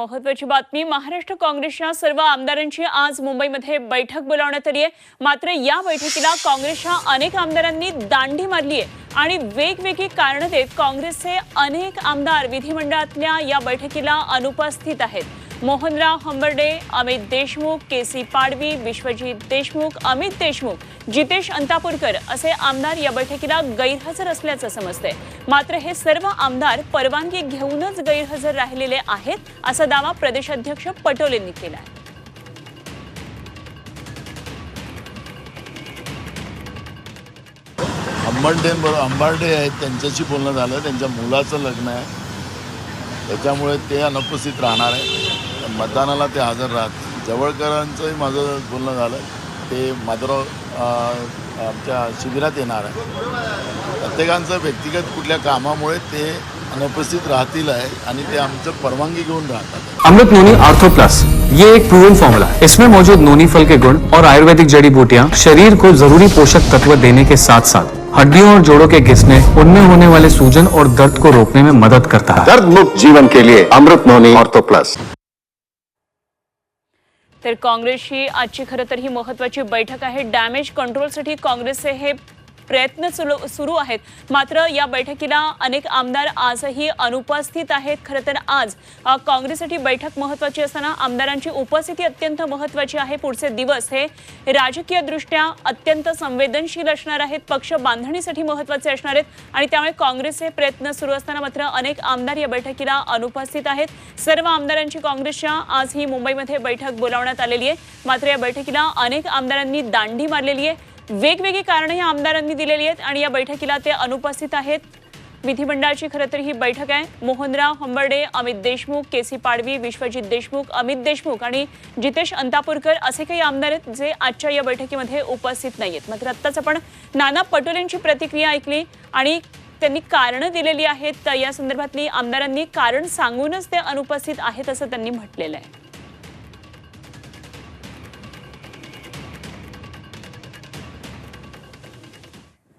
महत्वाची बातमी. महाराष्ट्र काँग्रेसच्या सर्व आमदारांची आज मुंबईमध्ये बैठक बोलावण्यात आली आहे. मात्र या बैठकीला काँग्रेसच्या अनेक आमदारांनी दांडी मारली आहे आणि वेगवेगळी कारणं देत काँग्रेसचे अनेक आमदार विधिमंडळातल्या या बैठकीला अनुपस्थित आहेत. मोहनराव हंबर्डे अमित देशमुख के सी पाडवी विश्वजित देशमुख अमित देशमुख जितेश अंतापूरकर असे आमदार या बैठकीला गैरहजर असल्याचं समजतंय. मात्र हे सर्व आमदार परवानगी घेऊनच गैरहजर राहिलेले आहेत असा दावा प्रदेशाध्यक्ष पटोलेंनी केला आहे अंबर्डेंबरोबर अंबार्डे आहेत त्यांच्याशी बोलणं झालं त्यांच्या मुलाचं लग्न आहे. त्याच्यामुळे ते अनुपस्थित राहणार आहे. मतदानाला ते हजर राहत. जवळकरांचंही माझं बोलणं झालं ते माधवराव अं, आमच्या शिबिरात येणार आहे. प्रत्येकांचं व्यक्तिगत कुठल्या कामामुळे ते अनुपस्थित राहतील आहे आणि ते आमचं परवानगी घेऊन राहतात. अमृत नोनी आर्थो प्लस ये एक प्रूवन फॉर्मूला इसमें मौजूद नोनी फल के गुण और आयुर्वेदिक जड़ी बूटियाँ शरीर को जरूरी पोषक तत्व देने के साथ साथ हड्डियों और जोड़ों के घिसने उनमें होने वाले सूजन और दर्द को रोकने में मदद करता है। दर्द मुक्त जीवन के लिए अमृत नोनी ऑर्थो प्लस। तर काँग्रेसची आजची खरं तर ही महत्वाची बैठक आहे. डॅमेज कंट्रोलसाठी काँग्रेसचे हे प्रयत्न सुरू सुरू आहेत. मात्र या बैठकीला अनेक आमदार आजही अनुपस्थित आहेत. खरं तर आज काँग्रेससाठी बैठक महत्वाची असताना आमदारांची उपस्थिती अत्यंत महत्वाची आहे. पुढचे दिवस हे राजकीयदृष्ट्या अत्यंत संवेदनशील असणार आहेत. पक्ष बांधणीसाठी महत्त्वाचे असणार आहेत. आणि त्यामुळे काँग्रेसचे प्रयत्न सुरू असताना मात्र अनेक आमदार या बैठकीला अनुपस्थित आहेत. सर्व आमदारांची काँग्रेसच्या आज ही मुंबईमध्ये बैठक बोलावण्यात आलेली आहे. मात्र या बैठकीला अनेक आमदारांनी दांडी मारलेली आहे. वेगवेगळी कारणं या आमदारांनी दिलेली आहेत आणि या बैठकीला ते अनुपस्थित आहेत. विधिमंडळाची खरं तर ही बैठक आहे. मोहनराव हंबर्डे अमित देशमुख के सी पाडवी विश्वजित देशमुख अमित देशमुख आणि जितेश अंतापूरकर असे काही आमदार आहेत जे आजच्या या बैठकीमध्ये उपस्थित नाही आहेत मात्र आत्ताच आपण नाना पटोलेंची प्रतिक्रिया ऐकली आणि त्यांनी कारणं दिलेली आहेत. या संदर्भातली आमदारांनी कारण सांगूनच ते अनुपस्थित आहेत असं त्यांनी म्हटलेलं आहे.